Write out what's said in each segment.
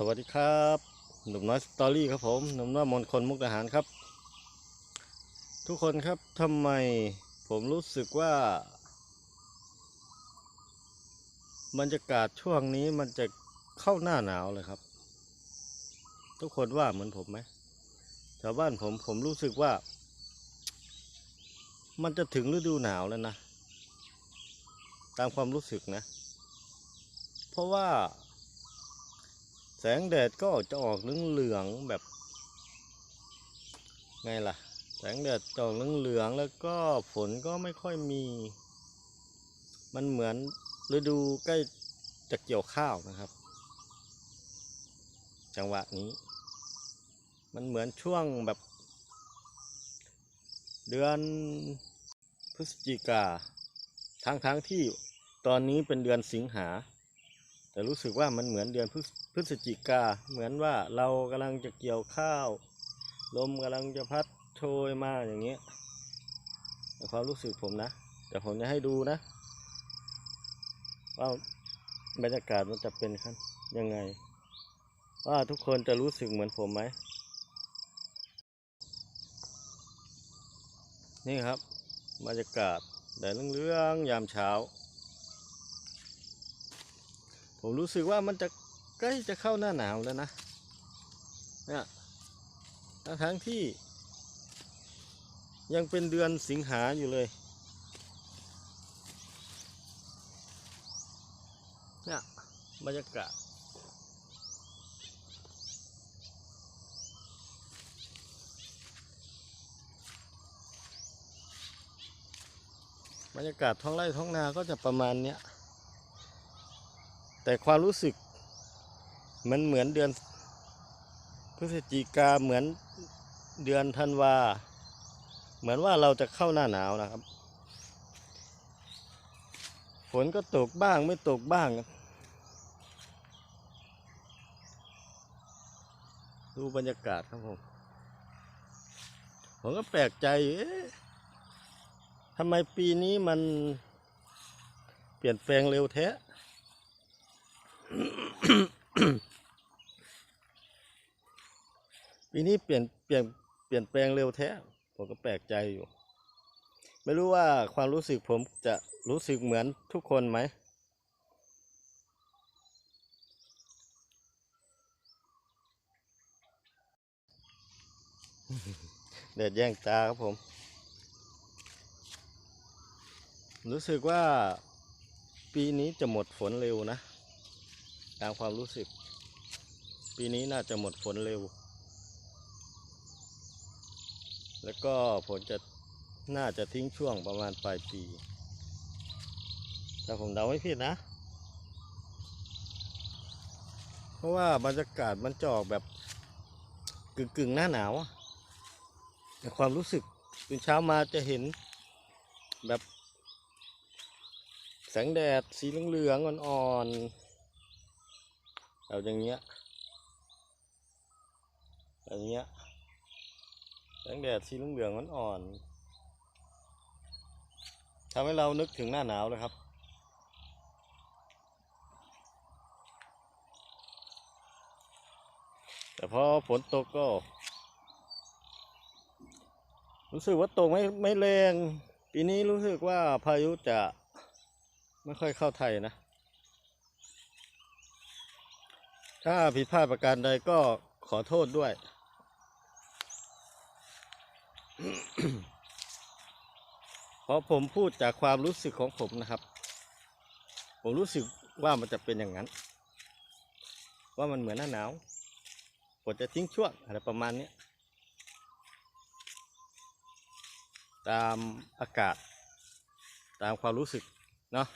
สวัสดีครับหนุ่มน้อยสตอรี่ครับผมหนุ่มน้อยมนคนมุกดาหารครับ ทุกคนครับทำไมผมรู้สึกว่า บรรยากาศช่วงนี้มันจะเข้าหน้าหนาวเลยครับ ทุกคนว่าเหมือนผมไหมชาวบ้านผมผมรู้สึกว่า มันจะถึงฤดูหนาวแล้วนะ ตามความรู้สึกนะ เพราะว่า แสงแดดก็จะออกเหลืองๆแบบไงล่ะ แสงแดดจะออกเหลืองๆแล้วก็ฝนก็ไม่ค่อยมี มันเหมือนฤดูใกล้จะเกี่ยวข้าวนะครับ จังหวะนี้ มันเหมือนช่วงแบบ เดือนพฤศจิกาทั้งทั้งๆที่ตอนนี้เป็นเดือนสิงหา แต่รู้สึกว่ามันเหมือนเดือนพฤศพ ฤศจิกาเหมือนว่าเรากำลังจะเกี่ยวข้าว ลมกำลังจะพัดโชยมาอย่างเงี้ยความรู้สึกผมนะแต่ผมจะให้ดูนะว่าบรรยากาศมันจะเป็นขั้นยังไง ว่าทุกคนจะรู้สึกเหมือนผมไหมนี่ครับบรรยากาศแดดเรื่องๆยามเช้า ผมรู้สึกว่ามันจะ ใกล้จะเข้าหน้าหนาวแล้วนะเนี่ยทั้งที่ ยังเป็นเดือนสิงหาอยู่เลยเนี่ยบรรยากาศบรรยากาศท้องไร่ท้องนาก็จะประมาณเนี้ยแต่ความรู้สึก มันเหมือนเดือนพฤศจิกาเหมือนเดือนธันวา เหมือนว่าเราจะเข้าหน้าหนาวนะครับ ฝนก็ตกบ้างไม่ตกบ้าง ดูบรรยากาศครับผม ผมก็แปลกใจเอ๊ะทำไมปีนี้มันเปลี่ยนแปลงเร็วแท้ ปีนี้เปลี่ยนเปลี่ยนเปลี่ยนแปลงเร็วแท้ผมก็แปลกใจอยู่ ไม่รู้ว่าความรู้สึกผมจะรู้สึกเหมือนทุกคนไหมเด็ดแย่งตาครับผม รู้สึกว่าปีนี้จะหมดฝนเร็วนะ ตามความรู้สึก ปีนี้น่าจะหมดฝนเร็ว แล้วก็ฝนจะน่าจะทิ้งช่วงประมาณปลายปีแต่ผมเดาไม่ผิดนะ เพราะว่าบรรยากาศมันจะออกแบบกึ่งกึ่งๆหน้าหนาวอะในความรู้สึกตื่นเช้ามาจะเห็นแบบแสงแดดสีเหลืองๆอ่อนๆแบบอย่างเงี้ยแบบเงี้ย งแดดสีเหลืองๆอ่อนทำให้เรานึกถึงหน้าหนาวเลยครับ แต่พอฝนตกก็ รู้สึกว่าตกไม่ไม่แรง ปีนี้รู้สึกว่าพายุจะไม่ค่อยเข้าไทยนะ ถ้าผิดพลาดประการใดก็ขอโทษด้วย เพราะผมพูดจากความรู้สึกของผมนะครับ ผมรู้สึกว่ามันจะเป็นอย่างนั้น ว่ามันเหมือนหน้าหนาวฝนจะทิ้งช่วงอะไรประมาณนี้ตามอากาศ ตามความรู้สึกเนาะ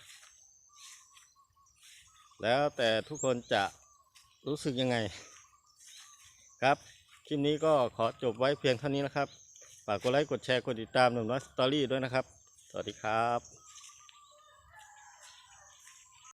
แล้วแต่ทุกคนจะรู้สึกยังไง ครับ คลิปนี้ก็ขอจบไว้เพียงเท่านี้นะครับ ฝากกดไลค์กดแชร์กดติดตามหนุ่มน้อยสตอรี่ด้วยนะครับ สวัสดีครับ